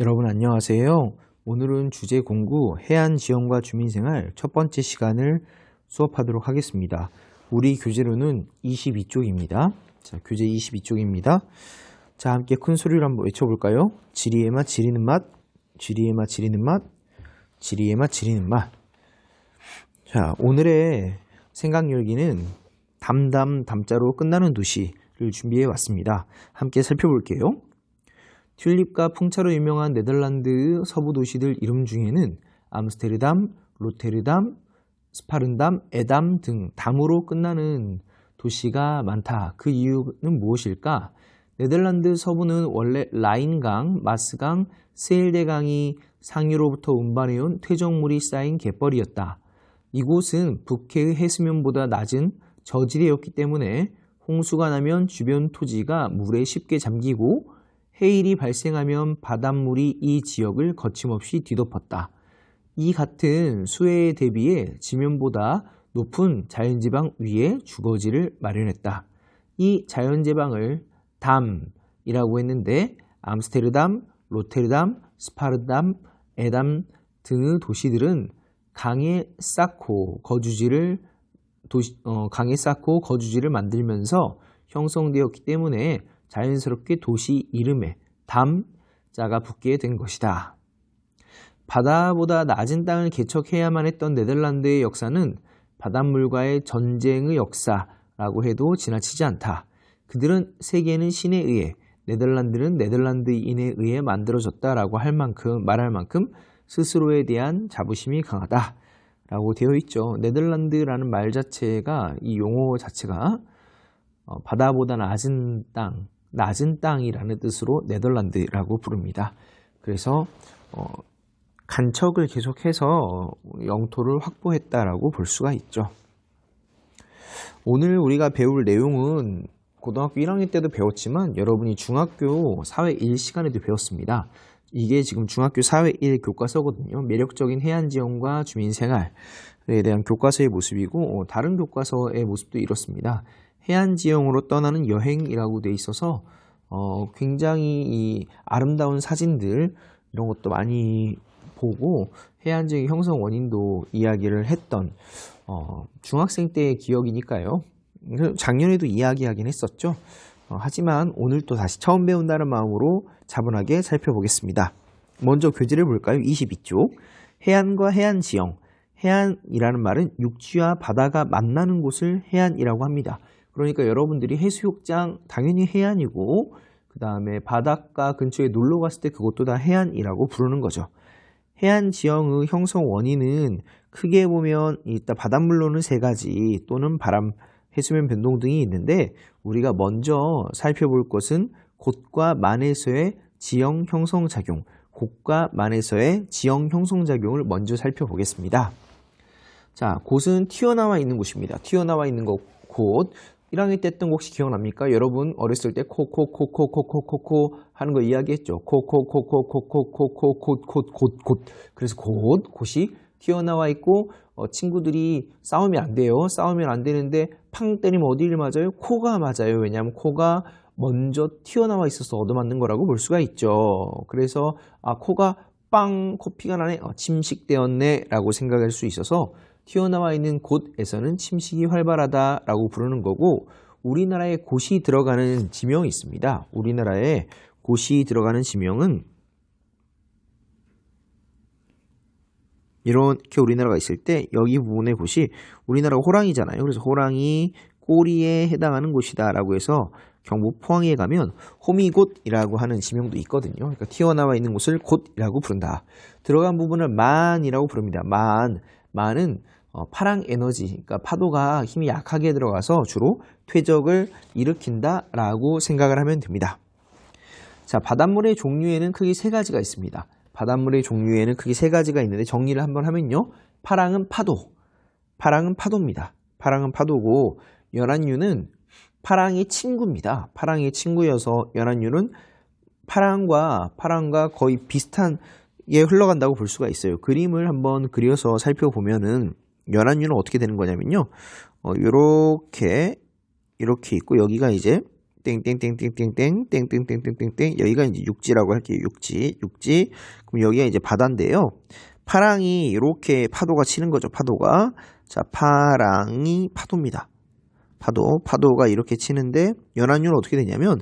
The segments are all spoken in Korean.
여러분 안녕하세요. 오늘은 주제 공부 해안 지형과 주민 생활 첫 번째 시간을 수업하도록 하겠습니다. 우리 교재로는 22쪽입니다. 자, 교재 22쪽입니다. 자, 함께 큰 소리로 한번 외쳐 볼까요? 지리의 맛, 지리는 맛, 지리의 맛, 지리는 맛, 지리의 맛, 지리는 맛. 자, 오늘의 생각 열기는 담담, 담자로 끝나는 도시를 준비해 왔습니다. 함께 살펴볼게요. 튤립과 풍차로 유명한 네덜란드 서부 도시들 이름 중에는 암스테르담, 로테르담, 스파른담, 에담 등 담으로 끝나는 도시가 많다. 그 이유는 무엇일까? 네덜란드 서부는 원래 라인강, 마스강, 세일대강이 상유로부터 운반해온 퇴적물이 쌓인 갯벌이었다. 이곳은 북해의 해수면보다 낮은 저지대였기 때문에 홍수가 나면 주변 토지가 물에 쉽게 잠기고 해일이 발생하면 바닷물이 이 지역을 거침없이 뒤덮었다. 이 같은 수해에 대비해 지면보다 높은 자연지방 위에 주거지를 마련했다. 이 자연지방을 담이라고 했는데 암스테르담, 로테르담, 스파르담, 에담 등의 도시들은 강에 쌓고 거주지를 도시, 어, 강에 쌓고 거주지를 만들면서 형성되었기 때문에 자연스럽게 도시 이름에 담자가 붙게 된 것이다. 바다보다 낮은 땅을 개척해야만 했던 네덜란드의 역사는 바닷물과의 전쟁의 역사라고 해도 지나치지 않다. 그들은 세계는 신에 의해, 네덜란드는 네덜란드인에 의해 만들어졌다라고 할 만큼 말할 만큼 스스로에 대한 자부심이 강하다. 라고 되어 있죠. 네덜란드라는 말 자체가 이 용어 자체가 어, 바다보다 낮은 땅, 낮은 땅이라는 뜻으로 네덜란드라고 부릅니다. 그래서 어, 간척을 계속해서 영토를 확보했다라고 볼 수가 있죠. 오늘 우리가 배울 내용은 고등학교 1학년 때도 배웠지만 여러분이 중학교 사회 1 시간에도 배웠습니다. 이게 지금 중학교 사회 1 교과서거든요. 매력적인 해안지형과 주민생활에 대한 교과서의 모습이고 다른 교과서의 모습도 이렇습니다. 해안 지형으로 떠나는 여행이라고 돼 있어서 어, 굉장히 이 아름다운 사진들 이런 것도 많이 보고 해안지형 형성 원인도 이야기를 했던 어, 중학생 때의 기억이니까요. 작년에도 이야기하긴 했었죠. 어, 하지만 오늘 또 다시 처음 배운다는 마음으로 차분하게 살펴보겠습니다. 먼저 교재를 볼까요? 22쪽. 해안과 해안 지형. 해안이라는 말은 육지와 바다가 만나는 곳을 해안이라고 합니다. 그러니까 여러분들이 해수욕장 당연히 해안이고 그 다음에 바닷가 근처에 놀러 갔을 때 그것도 다 해안이라고 부르는 거죠. 해안 지형의 형성 원인은 크게 보면 일단 바닷물로는 세 가지 또는 바람, 해수면 변동 등이 있는데 우리가 먼저 살펴볼 것은 곳과 만에서의 지형 형성 작용, 곳과 만에서의 지형 형성 작용을 먼저 살펴보겠습니다. 자, 곳은 튀어나와 있는 곳입니다. 튀어나와 있는 곳, 곳. 1학년 때 했던 거 혹시 기억납니까? 여러분 어렸을 때 코, 코, 코, 코, 코, 코, 코, 코 하는 거 이야기했죠. 코, 코, 코, 코, 코, 코, 코, 코, 콧. 그래서 곳, 곳이 튀어나와 있고 어, 친구들이 싸우면 안 돼요. 싸우면 안 되는데 팡 때리면 어디를 맞아요? 코가 맞아요. 왜냐하면 코가 먼저 튀어나와 있어서 얻어맞는 거라고 볼 수가 있죠. 그래서 아 코가 빵 코피가 나네 어, 침식되었네 라고 생각할 수 있어서 튀어나와 있는 곳에서는 침식이 활발하다라고 부르는 거고 우리나라에 곳이 들어가는 지명이 있습니다. 우리나라에 곳이 들어가는 지명은 이렇게 우리나라가 있을 때 여기 부분의 곳이 우리나라가 호랑이잖아요. 그래서 호랑이 꼬리에 해당하는 곳이다라고 해서 경북 포항에 가면 호미곶이라고 하는 지명도 있거든요. 그러니까 튀어나와 있는 곳을 곶이라고 부른다. 들어간 부분을 만이라고 부릅니다. 만. 만은 어, 파랑 에너지, 그러니까 파도가 힘이 약하게 들어가서 주로 퇴적을 일으킨다라고 생각을 하면 됩니다. 자, 바닷물의 종류에는 크게 세 가지가 있습니다. 바닷물의 종류에는 크게 세 가지가 있는데 정리를 한번 하면요. 파랑은 파도. 파랑은 파도입니다. 파랑은 파도고 연안류는 파랑의 친구입니다. 파랑의 친구여서 연안류는 파랑과 파랑과 거의 비슷한 예 흘러간다고 볼 수가 있어요. 그림을 한번 그려서 살펴보면은 연안류는 어떻게 되는 거냐면요. 어, 요렇게 이렇게 있고 여기가 이제 땡땡땡땡땡땡 땡땡땡땡땡땡 여기가 이제 육지라고 할게요. 육지 육지 그럼 여기가 이제 바다인데요. 파랑이 이렇게 파도가 치는 거죠. 파도가 자 파랑이 파도입니다. 파도 파도가 이렇게 치는데 연안유는 어떻게 되냐면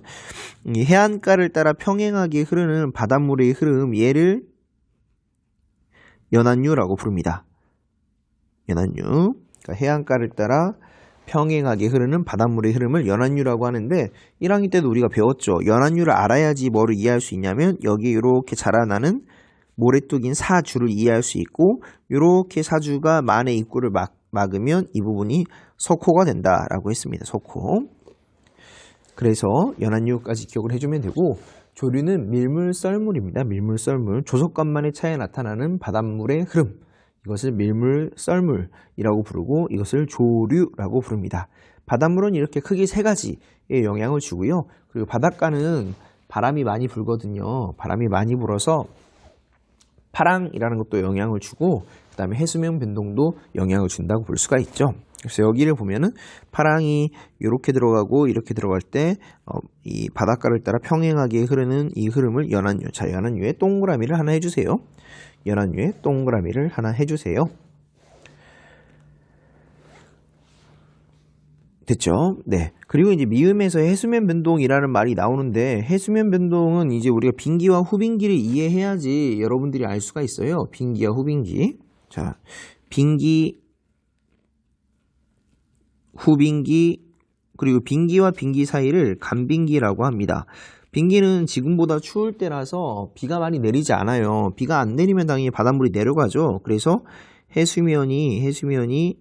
이 해안가를 따라 평행하게 흐르는 바닷물의 흐름 얘를 연안유라고 부릅니다. 연안유 그러니까 해안가를 따라 평행하게 흐르는 바닷물의 흐름을 연안유라고 하는데 1학년 때도 우리가 배웠죠. 연안유를 알아야지 뭐를 이해할 수 있냐면 여기 이렇게 자라나는 모래뚝인 사주를 이해할 수 있고 이렇게 사주가 만의 입구를 막, 막으면 이 부분이 석호가 된다라고 했습니다. 석호. 그래서 연안유까지 기억을 해주면 되고 조류는 밀물 썰물입니다. 밀물 썰물. 조석간만의 차에 나타나는 바닷물의 흐름. 이것을 밀물 썰물이라고 부르고 이것을 조류라고 부릅니다. 바닷물은 이렇게 크게 세 가지의 영향을 주고요. 그리고 바닷가는 바람이 많이 불거든요. 바람이 많이 불어서 파랑이라는 것도 영향을 주고 그 다음에 해수면 변동도 영향을 준다고 볼 수가 있죠. 그래서 여기를 보면은 파랑이 이렇게 들어가고 이렇게 들어갈 때 이 바닷가를 따라 평행하게 흐르는 이 흐름을 연안유. 자, 연안유에 동그라미를 하나 해주세요. 연안유에 동그라미를 하나 해주세요. 됐죠? 네. 그리고 이제 미음에서 해수면 변동이라는 말이 나오는데 해수면 변동은 이제 우리가 빙기와 후빙기를 이해해야지 여러분들이 알 수가 있어요. 빙기와 후빙기. 자, 빙기, 후빙기, 그리고 빙기와 빙기 사이를 간빙기라고 합니다. 빙기는 지금보다 추울 때라서 비가 많이 내리지 않아요. 비가 안 내리면 당연히 바닷물이 내려가죠. 그래서 해수면이 해수면이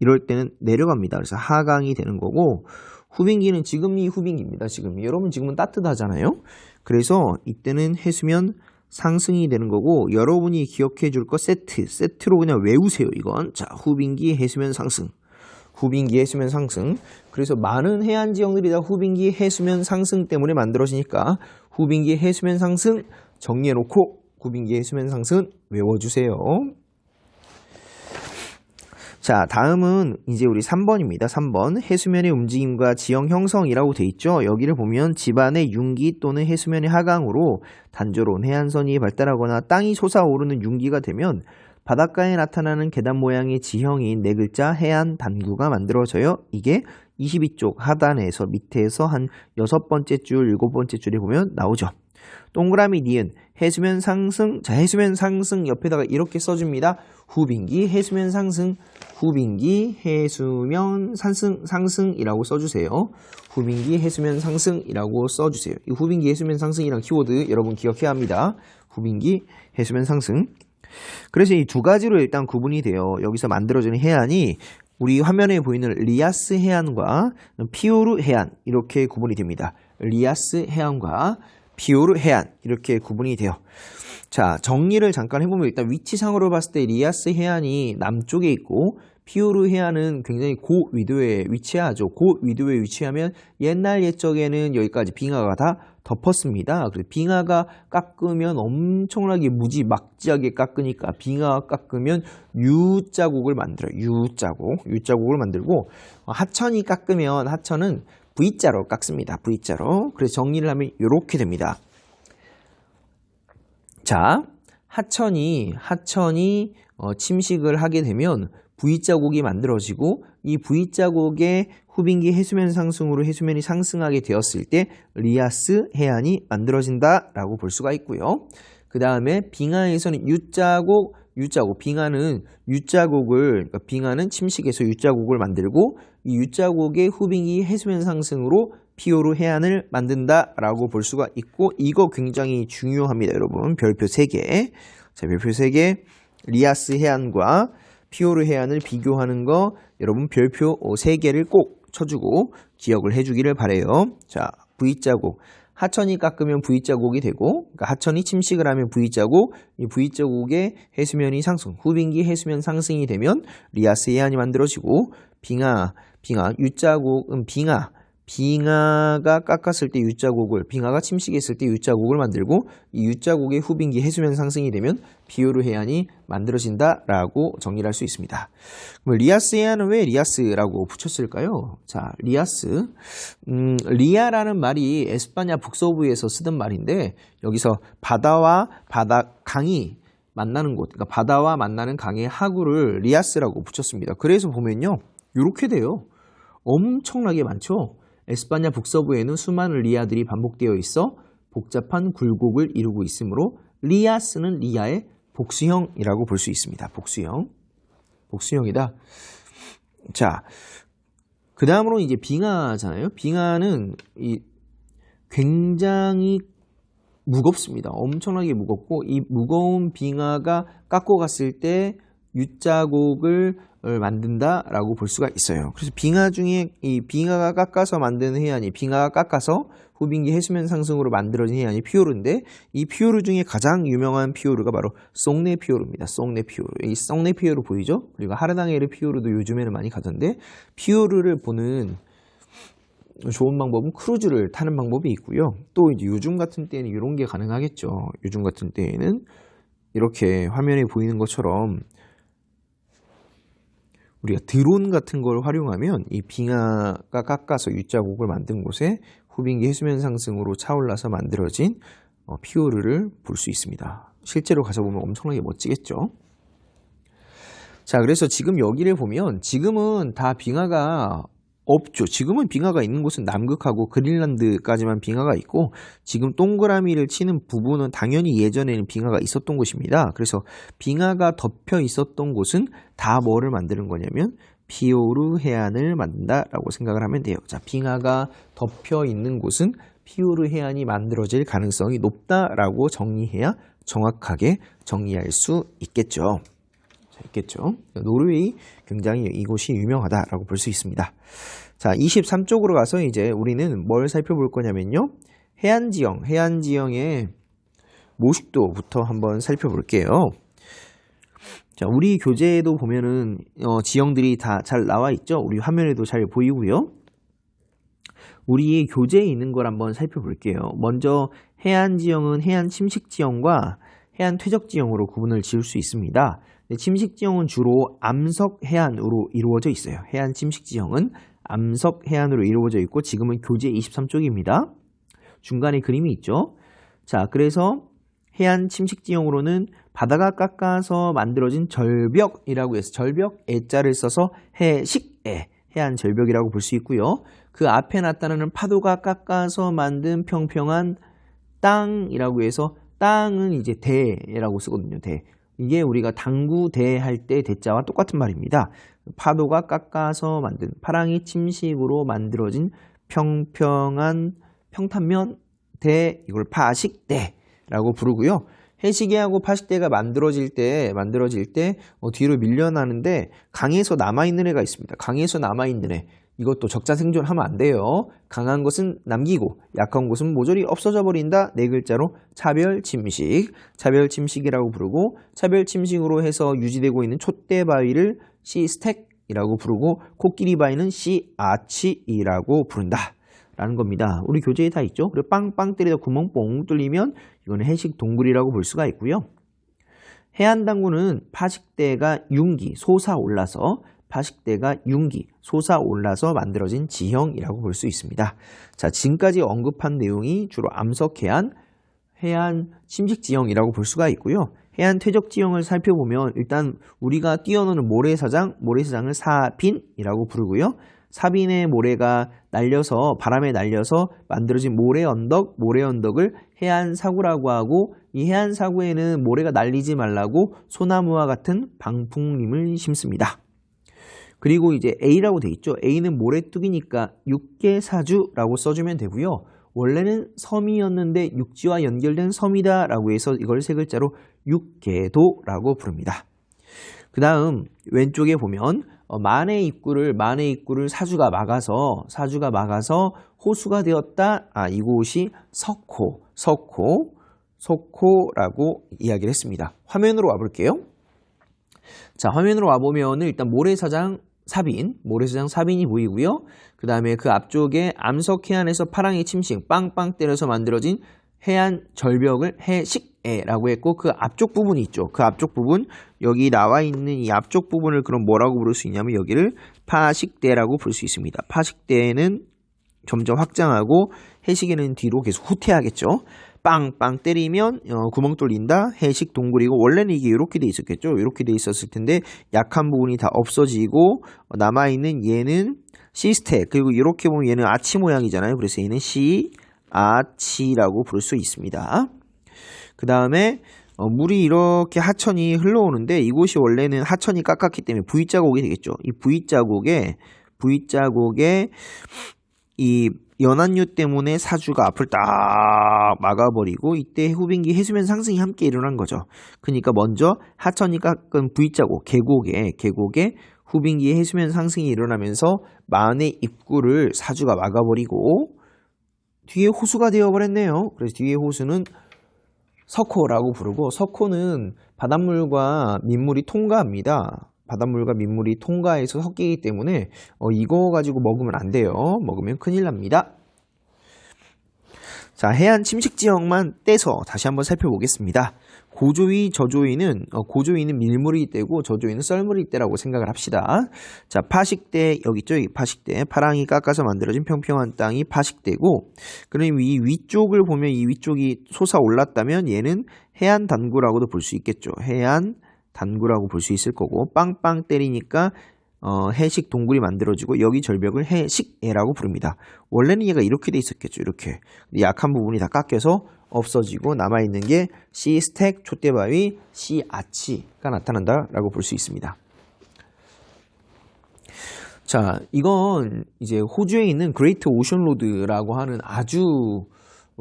이럴 때는 내려갑니다. 그래서 하강이 되는 거고 후빙기는 지금이 후빙기입니다. 지금이 여러분 지금은 따뜻하잖아요. 그래서 이때는 해수면 상승이 되는 거고 여러분이 기억해 줄 거 세트 세트로 그냥 외우세요. 이건 자 후빙기 해수면 상승 후빙기 해수면 상승 그래서 많은 해안 지역들이 다 후빙기 해수면 상승 때문에 만들어지니까 후빙기 해수면 상승 정리해 놓고 후빙기 해수면 상승 외워주세요. 자, 다음은 이제 우리 3번입니다. 3번. 해수면의 움직임과 지형 형성이라고 돼 있죠. 여기를 보면 집안의 융기 또는 해수면의 하강으로 단조로운 해안선이 발달하거나 땅이 솟아오르는 융기가 되면 바닷가에 나타나는 계단 모양의 지형인 네 글자 해안 단구가 만들어져요. 이게 22쪽 하단에서 밑에서 한 여섯 번째 줄, 일곱 번째 줄에 보면 나오죠. 동그라미 니은 해수면 상승 자 해수면 상승 옆에다가 이렇게 써줍니다. 후빙기 해수면 상승 후빙기 해수면 상승 상승이라고 써주세요. 후빙기 해수면 상승이라고 써주세요. 이 후빙기 해수면 상승이란 키워드 여러분 기억해야 합니다. 후빙기 해수면 상승 그래서 이 두 가지로 일단 구분이 돼요 여기서 만들어지는 해안이 우리 화면에 보이는 리아스 해안과 피오르 해안 이렇게 구분이 됩니다 리아스 해안과 피오르 해안 이렇게 구분이 돼요. 자 정리를 잠깐 해보면 일단 위치상으로 봤을 때 리아스 해안이 남쪽에 있고 피오르 해안은 굉장히 고위도에 위치하죠. 고위도에 위치하면 옛날 옛적에는 여기까지 빙하가 다 덮었습니다. 그래서 빙하가 깎으면 엄청나게 무지 막지하게 깎으니까 빙하 깎으면 U자국을 만들어요. U자국, U자국을 만들고 하천이 깎으면 하천은 V자로 깎습니다. V자로. 그래서 정리를 하면 이렇게 됩니다. 자, 하천이 하천이 어, 침식을 하게 되면 V자국이 만들어지고 이 V자국의 후빙기 해수면 상승으로 해수면이 상승하게 되었을 때 리아스 해안이 만들어진다라고 볼 수가 있고요. 그 다음에 빙하에서는 U자국, U자국, 빙하는 U자국을, 그러니까 빙하는 침식해서 U자국을 만들고 이 U자국의 후빙기 해수면 상승으로 피오르 해안을 만든다라고 볼 수가 있고 이거 굉장히 중요합니다, 여러분. 별표 3개. 자, 별표 3개. 리아스 해안과 피오르 해안을 비교하는 거 여러분 별표 3개를 꼭 쳐주고 기억을 해주기를 바래요. 자, V자국. 하천이 깎으면 V자국이 되고 그러니까 하천이 침식을 하면 V자국 이 V자국의 해수면이 상승 후빙기 해수면 상승이 되면 리아스 해안이 만들어지고 빙하 빙하 U자국은 빙하 빙하가 깎았을 때 U자국을 빙하가 침식했을 때 U자국을 만들고 이 U자국의 후빙기 해수면 상승이 되면 비오르 해안이 만들어진다라고 정리를 할 수 있습니다. 그럼 리아스 해안은 왜 리아스라고 붙였을까요? 자, 리아스. 음, 리아라는 말이 에스파냐 북서부에서 쓰던 말인데 여기서 바다와 바다 강이 만나는 곳, 그러니까 바다와 만나는 강의 하구를 리아스라고 붙였습니다. 그래서 보면요, 이렇게 돼요. 엄청나게 많죠. 에스파냐 북서부에는 수많은 리아들이 반복되어 있어 복잡한 굴곡을 이루고 있으므로 리아스는 리아의 복수형이라고 볼 수 있습니다. 복수형. 복수형이다. 자, 그 다음으로 이제 빙하잖아요. 빙하는 이 굉장히 무겁습니다. 엄청나게 무겁고 이 무거운 빙하가 깎고 갔을 때 U자국을 만든다라고 볼 수가 있어요. 그래서 빙하 중에 이 빙하가 깎아서 만든 해안이 빙하가 깎아서 후빙기 해수면 상승으로 만들어진 해안이 피오르인데 이 피오르 중에 가장 유명한 피오르가 바로 송네 피오르입니다. 송네 피오르. 이 송네 피오르 보이죠? 그리고 하르당에르 피오르도 요즘에는 많이 가던데 피오르를 보는 좋은 방법은 크루즈를 타는 방법이 있고요. 또 이제 요즘 같은 때에는 이런 게 가능하겠죠. 요즘 같은 때에는 이렇게 화면에 보이는 것처럼 우리가 드론 같은 걸 활용하면 이 빙하가 깎아서 U자국을 만든 곳에 후빙기 해수면 상승으로 차올라서 만들어진 어, 피오르를 볼 수 있습니다. 실제로 가서 보면 엄청나게 멋지겠죠. 자, 그래서 지금 여기를 보면 지금은 다 빙하가 없죠. 지금은 빙하가 있는 곳은 남극하고 그린란드까지만 빙하가 있고 지금 동그라미를 치는 부분은 당연히 예전에는 빙하가 있었던 곳입니다. 그래서 빙하가 덮여 있었던 곳은 다 뭐를 만드는 거냐면 피오르 해안을 만든다라고 생각을 하면 돼요. 자, 빙하가 덮여 있는 곳은 피오르 해안이 만들어질 가능성이 높다라고 정리해야 정확하게 정리할 수 있겠죠. 있겠죠. 노르웨이 굉장히 이곳이 유명하다라고 볼 수 있습니다. 자, 23쪽으로 가서 이제 우리는 뭘 살펴볼 거냐면요. 해안 지형, 해안 지형의 모식도부터 한번 살펴볼게요. 자, 우리 교재에도 보면은 어, 지형들이 다 잘 나와 있죠. 우리 화면에도 잘 보이고요. 우리 교재에 있는 걸 한번 살펴볼게요. 먼저 해안 지형은 해안 침식 지형과 해안 퇴적 지형으로 구분을 지을 수 있습니다. 침식 지형은 주로 암석 해안으로 이루어져 있어요. 해안 침식 지형은 암석 해안으로 이루어져 있고 지금은 교재 23쪽입니다. 중간에 그림이 있죠. 자, 그래서 해안 침식 지형으로는 바다가 깎아서 만들어진 절벽이라고 해서 절벽 애자를 써서 해식애 해안 절벽이라고 볼 수 있고요. 그 앞에 나타나는 파도가 깎아서 만든 평평한 땅이라고 해서 땅은 이제 대라고 쓰거든요. 대. 이게 우리가 당구대 할 때 대자와 똑같은 말입니다. 파도가 깎아서 만든 파랑이 침식으로 만들어진 평평한 평탄면 대 이걸 파식대라고 부르고요. 해시계하고 파식대가 만들어질 때 만들어질 때 어, 뒤로 밀려나는데 강에서 남아 있는 애가 있습니다. 강에서 남아 있는 애 이것도 적자 생존하면 안 돼요. 강한 것은 남기고 약한 것은 모조리 없어져 버린다. 네 글자로 차별 침식. 차별 침식이라고 부르고 차별 침식으로 해서 유지되고 있는 촛대 바위를 시 스택이라고 부르고 코끼리 바위는 시 아치이라고 부른다. 라는 겁니다. 우리 교재에 다 있죠. 그리고 빵빵 때리다 구멍 뽕 뚫리면 이거는 해식 동굴이라고 볼 수가 있고요. 해안당구는 파식대가 융기, 솟아 올라서 파식대가 융기, 솟아올라서 만들어진 지형이라고 볼 수 있습니다. 자, 지금까지 언급한 내용이 주로 암석 해안, 해안 침식 지형이라고 볼 수가 있고요. 해안 퇴적 지형을 살펴보면 일단 우리가 뛰어노는 모래사장, 모래사장을 사빈이라고 부르고요. 사빈의 모래가 날려서 바람에 날려서 만들어진 모래 언덕, 모래 언덕을 해안 사구라고 하고 이 해안 사구에는 모래가 날리지 말라고 소나무와 같은 방풍림을 심습니다. 그리고 이제 A라고 돼 있죠. A는 모래뚝이니까 육계사주라고 써주면 되고요. 원래는 섬이었는데 육지와 연결된 섬이다 라고 해서 이걸 세 글자로 육계도라고 부릅니다. 그 다음 왼쪽에 보면 어, 만의 입구를 만의 입구를 사주가 막아서 사주가 막아서 호수가 되었다. 아 이곳이 석호, 석호, 석호라고 이야기를 했습니다. 화면으로 와볼게요. 자 화면으로 와보면 일단 모래사장 사빈, 모래사장 사빈이 보이고요. 그 다음에 그 앞쪽에 암석 해안에서 파랑의 침식 빵빵 때려서 만들어진 해안 절벽을 해식해라고 했고 그 앞쪽 부분이 있죠. 그 앞쪽 부분 여기 나와 있는 이 앞쪽 부분을 그럼 뭐라고 부를 수 있냐면 여기를 파식대라고 부를 수 있습니다. 파식대는 점점 확장하고 해식에는 뒤로 계속 후퇴하겠죠. 빵빵 때리면 어, 구멍 뚫린다. 해식 동굴이고 원래는 이게 이렇게 돼 있었겠죠. 이렇게 돼 있었을 텐데 약한 부분이 다 없어지고 어, 남아 있는 얘는 시스텍 그리고 이렇게 보면 얘는 아치 모양이잖아요. 그래서 얘는 시 아치라고 부를 수 있습니다. 그 다음에 어, 물이 이렇게 하천이 흘러오는데 이곳이 원래는 하천이 깎았기 때문에 V자국이 되겠죠. 이 V자국에 V자국에 이 연안류 때문에 사주가 앞을 딱 막아버리고 이때 후빙기 해수면 상승이 함께 일어난 거죠. 그러니까 먼저 하천이 깎은 V자국 계곡에 계곡에 후빙기 해수면 상승이 일어나면서 마흔의 입구를 사주가 막아버리고 뒤에 호수가 되어버렸네요. 그래서 뒤에 호수는 석호라고 부르고 석호는 바닷물과 민물이 통과합니다. 바닷물과 민물이 통과해서 섞이기 때문에 어, 이거 가지고 먹으면 안 돼요. 먹으면 큰일 납니다. 자, 해안 침식 지역만 떼서 다시 한번 살펴보겠습니다. 고조위, 저조위는 어, 고조위는 밀물이 때고 저조위는 썰물이 때라고 생각을 합시다. 자, 파식대 여기 있죠? 여기 파식대. 파랑이 깎아서 만들어진 평평한 땅이 파식대고 그럼 이 위쪽을 보면 이 위쪽이 솟아 올랐다면 얘는 해안 단구라고도 볼 수 있겠죠. 해안 단구라고 볼 수 있을 거고 빵빵 때리니까 어, 해식 동굴이 만들어지고 여기 절벽을 해식해라고 부릅니다. 원래는 얘가 이렇게 돼 있었겠죠. 이렇게 약한 부분이 다 깎여서 없어지고 남아있는 게 시스텍, 촛대바위, 시아치가 나타난다라고 볼 수 있습니다. 자, 이건 이제 호주에 있는 그레이트 오션 로드라고 하는 아주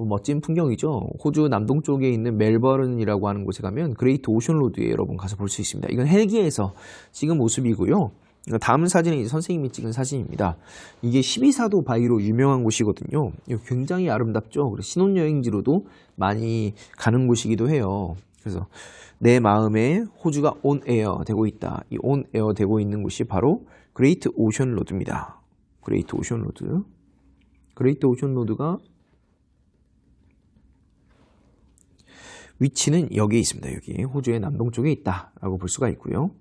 멋진 풍경이죠. 호주 남동쪽에 있는 멜버른이라고 하는 곳에 가면 그레이트 오션 로드에 여러분 가서 볼 수 있습니다. 이건 헬기에서 찍은 모습이고요. 다음 사진은 선생님이 찍은 사진입니다. 이게 12사도 바위로 유명한 곳이거든요. 굉장히 아름답죠. 신혼여행지로도 많이 가는 곳이기도 해요. 그래서 내 마음에 호주가 온 에어 되고 있다. 이 온 에어 되고 있는 곳이 바로 그레이트 오션 로드입니다. 그레이트 오션 로드. 그레이트 오션 로드가 위치는 여기에 있습니다. 여기 호주의 남동쪽에 있다라고 볼 수가 있고요.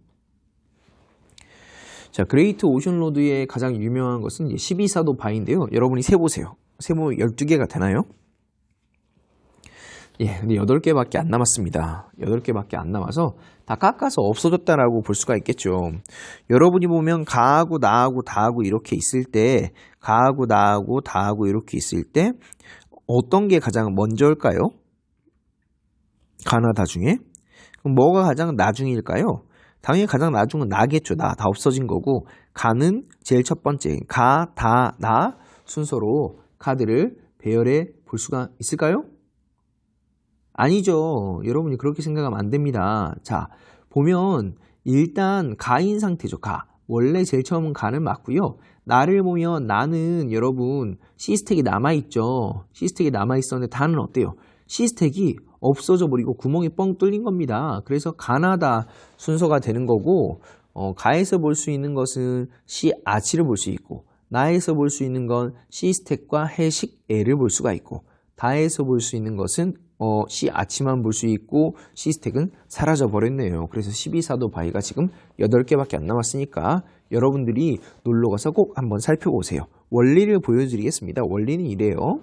자, 그레이트 오션 로드의 가장 유명한 것은 12사도 바인데요. 여러분이 세 보세요. 세보 12개가 되나요? 예, 근데 8개밖에 안 남았습니다. 8개밖에 안 남아서 다 깎아서 없어졌다라고 볼 수가 있겠죠. 여러분이 보면 가하고 나하고 다하고 이렇게 있을 때, 가하고 나하고 다하고 이렇게 있을 때, 어떤 게 가장 먼저일까요? 가나다 중에? 그럼 뭐가 가장 나중일까요? 당연히 가장 나중은 나겠죠. 나. 다 없어진 거고, 가는 제일 첫 번째, 가, 다, 나 순서로 카드를 배열해 볼 수가 있을까요? 아니죠. 여러분이 그렇게 생각하면 안 됩니다. 자, 보면 일단 가인 상태죠. 가. 원래 제일 처음은 가는 맞고요. 나를 보면 나는 여러분 시스텍이 남아있죠. 시스텍이 남아있었는데 다는 어때요? 시스텍이 없어져 버리고 구멍이 뻥 뚫린 겁니다. 그래서 가나다 순서가 되는 거고 어, 가에서 볼 수 있는 것은 시 아치를 볼 수 있고 나에서 볼 수 있는 건 시스텍과 해식 애를 볼 수가 있고 다에서 볼 수 있는 것은 어, 시 아치만 볼 수 있고 시스텍은 사라져 버렸네요. 그래서 12사도 바위가 지금 8개밖에 안 남았으니까 여러분들이 놀러 가서 꼭 한번 살펴보세요. 원리를 보여드리겠습니다. 원리는 이래요.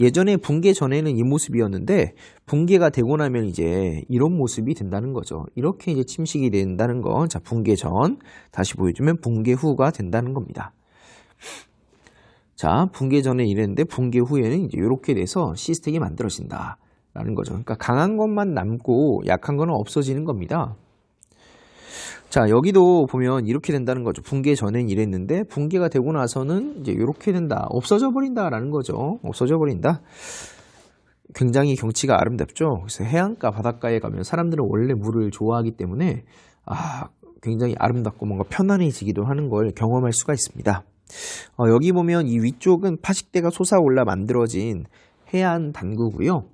예전에 붕괴 전에는 이 모습이었는데 붕괴가 되고 나면 이제 이런 모습이 된다는 거죠. 이렇게 이제 침식이 된다는 거. 자, 붕괴 전 다시 보여주면 붕괴 후가 된다는 겁니다. 자, 붕괴 전에 이랬는데 붕괴 후에는 이제 이렇게 돼서 시스템이 만들어진다. 라는 거죠. 그러니까 강한 것만 남고 약한 거는 없어지는 겁니다. 자, 여기도 보면 이렇게 된다는 거죠. 붕괴 전엔 이랬는데 붕괴가 되고 나서는 이제 이렇게 된다. 없어져 버린다라는 거죠. 없어져 버린다. 굉장히 경치가 아름답죠. 그래서 해안가 바닷가에 가면 사람들은 원래 물을 좋아하기 때문에 아, 굉장히 아름답고 뭔가 편안해지기도 하는 걸 경험할 수가 있습니다. 어, 여기 보면 이 위쪽은 파식대가 솟아올라 만들어진 해안 단구고요.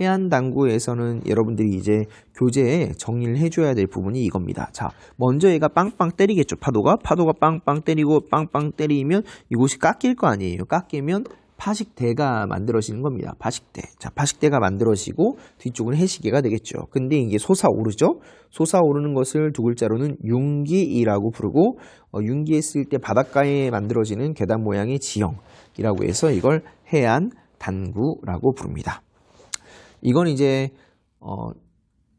해안 당구에서는 여러분들이 이제 교재에 정리를 해줘야 될 부분이 이겁니다. 자, 먼저 얘가 빵빵 때리겠죠. 파도가 파도가 빵빵 때리고 빵빵 때리면 이곳이 깎일 거 아니에요. 깎이면 파식대가 만들어지는 겁니다. 파식대. 자, 파식대가 만들어지고 뒤쪽은 해시계가 되겠죠. 근데 이게 솟아오르죠? 솟아오르는 것을 두 글자로는 융기이라고 부르고 어, 융기했을 때 바닷가에 만들어지는 계단 모양의 지형이라고 해서 이걸 해안 단구라고 부릅니다. 이건 이제 어,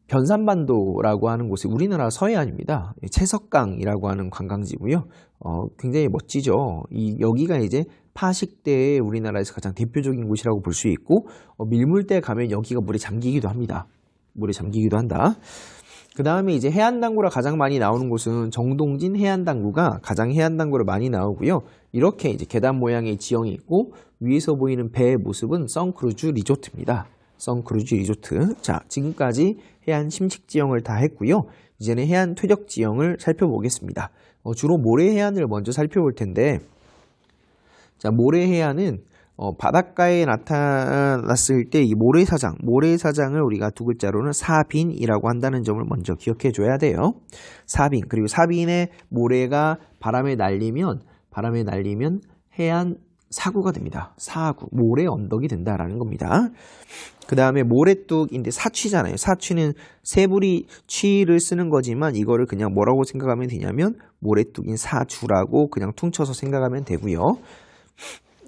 변산반도라고 하는 곳이 우리나라 서해안입니다. 채석강이라고 하는 관광지고요. 어, 굉장히 멋지죠. 이 여기가 이제 파식대의 우리나라에서 가장 대표적인 곳이라고 볼 수 있고 어, 밀물대 가면 여기가 물에 잠기기도 합니다. 물에 잠기기도 한다. 그 다음에 이제 해안당구라 가장 많이 나오는 곳은 정동진 해안당구가 가장 해안당구로 많이 나오고요. 이렇게 이제 계단 모양의 지형이 있고 위에서 보이는 배의 모습은 선크루즈 리조트입니다. 선크루즈 리조트. 자, 지금까지 해안 심식 지형을 다 했고요. 이제는 해안 퇴적 지형을 살펴보겠습니다. 어, 주로 모래 해안을 먼저 살펴볼 텐데, 자, 모래 해안은 어, 바닷가에 나타났을 때 이 모래사장, 모래사장을 우리가 두 글자로는 사빈이라고 한다는 점을 먼저 기억해 줘야 돼요. 사빈. 그리고 사빈의 모래가 바람에 날리면, 바람에 날리면 해안 사구가 됩니다. 사구. 모래 언덕이 된다라는 겁니다. 그 다음에 모래뚝인데 사취잖아요. 사취는 새부리 취를 쓰는 거지만 이거를 그냥 뭐라고 생각하면 되냐면 모래뚝인 사주라고 그냥 퉁쳐서 생각하면 되고요.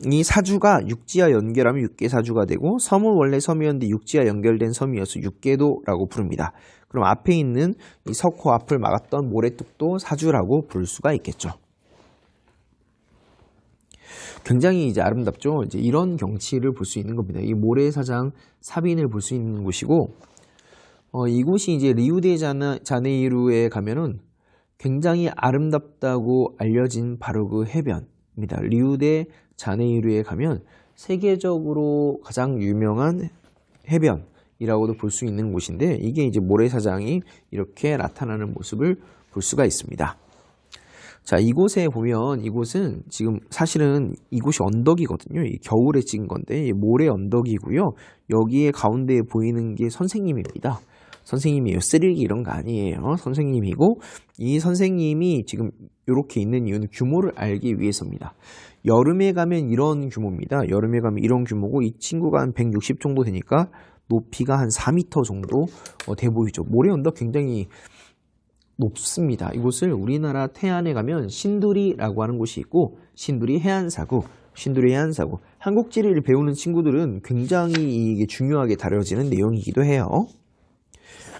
이 사주가 육지와 연결하면 육계 사주가 되고 섬은 원래 섬이었는데 육지와 연결된 섬이어서 육계도라고 부릅니다. 그럼 앞에 있는 이 석호 앞을 막았던 모래뚝도 사주라고 부를 수가 있겠죠. 굉장히 이제 아름답죠. 이제 이런 경치를 볼 수 있는 겁니다. 이 모래사장 사빈을 볼 수 있는 곳이고, 어, 이곳이 이제 리우데 자네, 자네이루에 가면은 굉장히 아름답다고 알려진 바로 그 해변입니다. 리우데 자네이루에 가면 세계적으로 가장 유명한 해변이라고도 볼 수 있는 곳인데 이게 이제 모래사장이 이렇게 나타나는 모습을 볼 수가 있습니다. 자, 이곳에 보면 이곳은 지금 사실은 이곳이 언덕이거든요. 이 겨울에 찍은 건데 모래 언덕이고요. 여기에 가운데에 보이는 게 선생님입니다. 선생님이에요. 쓰레기 이런 거 아니에요. 선생님이고 이 선생님이 지금 이렇게 있는 이유는 규모를 알기 위해서입니다. 여름에 가면 이런 규모입니다. 여름에 가면 이런 규모고 이 친구가 한 160 정도 되니까 높이가 한 4m 정도 어, 돼 보이죠. 모래 언덕 굉장히 높습니다. 이곳을 우리나라 태안에 가면 신두리라고 하는 곳이 있고 신두리 해안사구, 신두리 해안사구. 한국 지리를 배우는 친구들은 굉장히 이게 중요하게 다뤄지는 내용이기도 해요.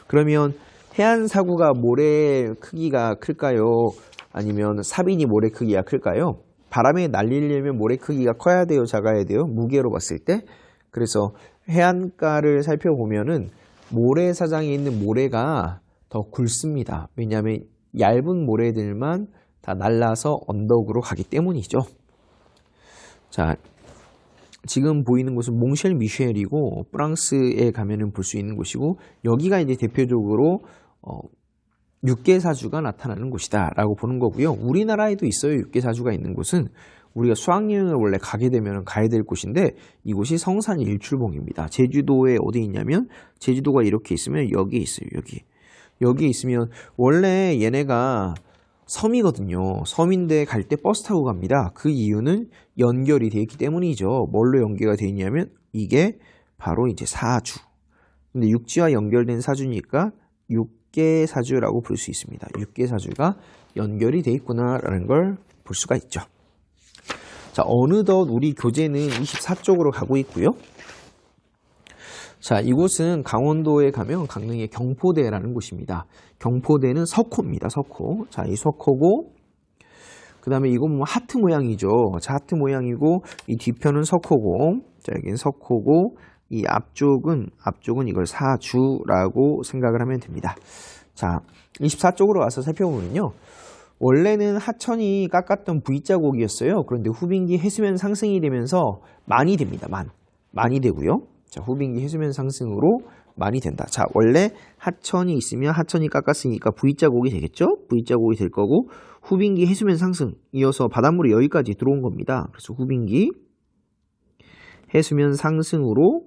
그러면 해안사구가 모래 크기가 클까요? 아니면 사빈이 모래 크기가 클까요? 바람에 날리려면 모래 크기가 커야 돼요, 작아야 돼요? 무게로 봤을 때. 그래서 해안가를 살펴보면은 모래사장에 있는 모래가 더 굵습니다. 왜냐하면 얇은 모래들만 다 날라서 언덕으로 가기 때문이죠. 자, 지금 보이는 곳은 몽쉘 미셸이고 프랑스에 가면은 볼 수 있는 곳이고 여기가 이제 대표적으로 어, 육계사주가 나타나는 곳이다라고 보는 거고요. 우리나라에도 있어요. 육계사주가 있는 곳은 우리가 수학여행을 원래 가게 되면 가야 될 곳인데 이곳이 성산 일출봉입니다. 제주도에 어디 있냐면 제주도가 이렇게 있으면 여기 있어요. 여기. 여기 있으면 원래 얘네가 섬이거든요. 섬인데 갈 때 버스 타고 갑니다. 그 이유는 연결이 되어 있기 때문이죠. 뭘로 연계가 되어 있냐면 이게 바로 이제 사주. 근데 육지와 연결된 사주니까 육계 사주라고 부를 수 있습니다. 육계 사주가 연결이 되어 있구나라는 걸 볼 수가 있죠. 자, 어느덧 우리 교재는 24쪽으로 가고 있고요. 자, 이곳은 강원도에 가면 강릉의 경포대라는 곳입니다. 경포대는 석호입니다. 석호. 자, 이 석호고, 그 다음에 이건 뭐 하트 모양이죠. 자, 하트 모양이고, 이 뒤편은 석호고, 자, 여기는 석호고, 이 앞쪽은, 앞쪽은 이걸 사주라고 생각을 하면 됩니다. 자, 24쪽으로 와서 살펴보면요. 원래는 하천이 깎았던 V자곡이었어요. 그런데 후빙기 해수면 상승이 되면서 많이 됩니다. 만. 많이 되고요. 자, 후빙기 해수면 상승으로 많이 된다. 자, 원래 하천이 있으면 하천이 깎았으니까 V자 곡이 되겠죠? V자 곡이 될 거고 후빙기 해수면 상승 이어서 바닷물이 여기까지 들어온 겁니다. 그래서 후빙기 해수면 상승으로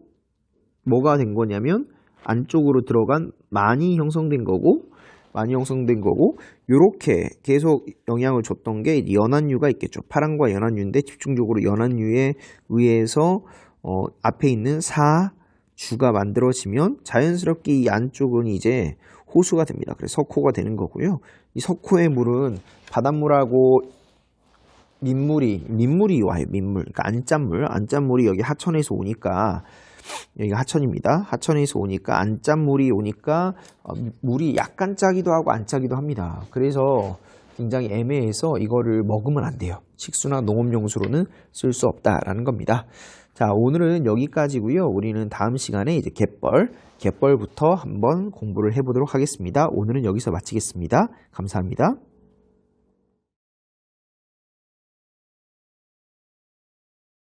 뭐가 된 거냐면 안쪽으로 들어간 많이 형성된 거고 많이 형성된 거고 요렇게 계속 영향을 줬던 게 연한유가 있겠죠. 파랑과 연한유인데 집중적으로 연한유에 의해서 어, 앞에 있는 사 주가 만들어지면 자연스럽게 이 안쪽은 이제 호수가 됩니다. 그래서 석호가 되는 거고요. 이 석호의 물은 바닷물하고 민물이 민물이 와요. 민물. 그러니까 안짠물. 안짠물이 여기 하천에서 오니까 여기가 하천입니다. 하천에서 오니까 안짠물이 오니까 어, 물이 약간 짜기도 하고 안 짜기도 합니다. 그래서 굉장히 애매해서 이거를 먹으면 안 돼요. 식수나 농업용수로는 쓸 수 없다라는 겁니다. 자, 오늘은 여기까지고요. 우리는 다음 시간에 이제 갯벌, 갯벌부터 한번 공부를 해보도록 하겠습니다. 오늘은 여기서 마치겠습니다. 감사합니다.